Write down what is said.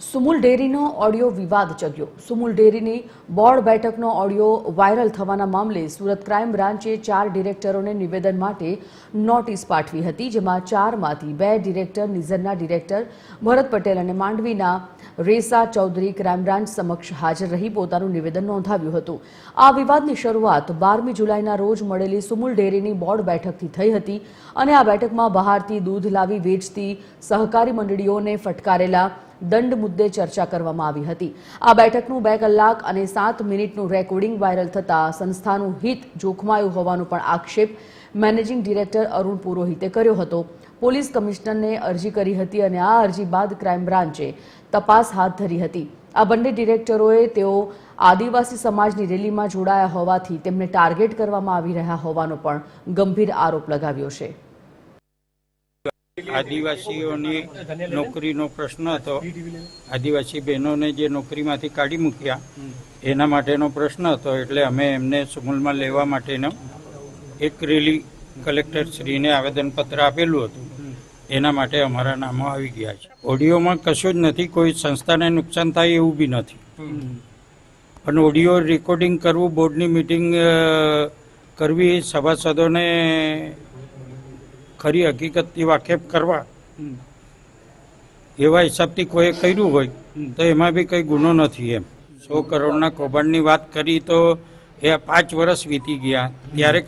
સુમુલ ડેરીનો ઓડિયો વિવાદ ચગ્યો સુમુલ ડેરીની બોર્ડ બેઠકનો ઓડિયો વાયરલ થવાના મામલે સુરત ક્રાઇમ બ્રાન્ચે ચાર ડિરેક્ટરોને નિવેદન માટે નોટિસ પાઠવી હતી, જેમાં ચારમાંથી બે ડિરેક્ટર નિઝરના ડિરેક્ટર ભરત પટેલ અને માંડવીના રેસા ચૌધરી ક્રાઇમ બ્રાન્ચ સમક્ષ હાજર રહી પોતાનું નિવેદન નોંધાવ્યું હતું. આ વિવાદની શરૂઆત બારમી જુલાઈના રોજ મળેલી સુમુલ ડેરીની બોર્ડ બેઠકથી થઈ હતી અને આ બેઠકમાં બહારથી દૂધ લાવી વેચતી સહકારી મંડળીઓને ફટકારેલા દંડ મુદ્દે ચર્ચા કરવામાં આવી હતી. આ બેઠકનું બે કલાક અને સાત મિનિટનું રેકોર્ડિંગ વાયરલ થતાં સંસ્થાનું હિત જોખમાયું હોવાનો પણ આક્ષેપ મેનેજિંગ ડિરેક્ટર અરુણ પુરોહિતે કર્યો હતો. પોલીસ કમિશનરને અરજી કરી હતી અને આ અરજી બાદ ક્રાઇમ બ્રાન્ચે તપાસ હાથ ધરી હતી. આ બંને ડિરેક્ટરોએ તેઓ આદિવાસી સમાજની રેલીમાં જોડાયા હોવાથી તેમને ટાર્ગેટ કરવામાં આવી રહ્યા હોવાનો પણ ગંભીર આરોપ લગાવ્યો છે. આદિવાસીઓની નોકરીનો પ્રશ્ન હતો. આદિવાસી બહેનોને જે નોકરીમાંથી કાઢી મૂક્યા, એના માટેનો પ્રશ્ન હતો. એટલે અમે એમને સુમૂલમાં લેવા માટેનો એક રેલી કલેક્ટરશ્રીને આવેદનપત્ર આપેલું હતું. એના માટે અમારા નામો આવી ગયા છે. ઓડિયોમાં કશું જ નથી. કોઈ સંસ્થાને નુકસાન થાય એવું બી નથી. પણ ઓડિયો રેકોર્ડિંગ કરવું, બોર્ડની મિટિંગ કરવી, સભાસદોને ખરી હકીકતથી વાકેફ કરવા. એવા હિસાબથી કોઈ કર્યું હોય તો એમાં બી કંઈ ગુનો નથી એમ. સો કરોડના કૌભાંડની વાત કરી તો એ પાંચ વર્ષ વીતી ગયા. ત્યારે કંઈ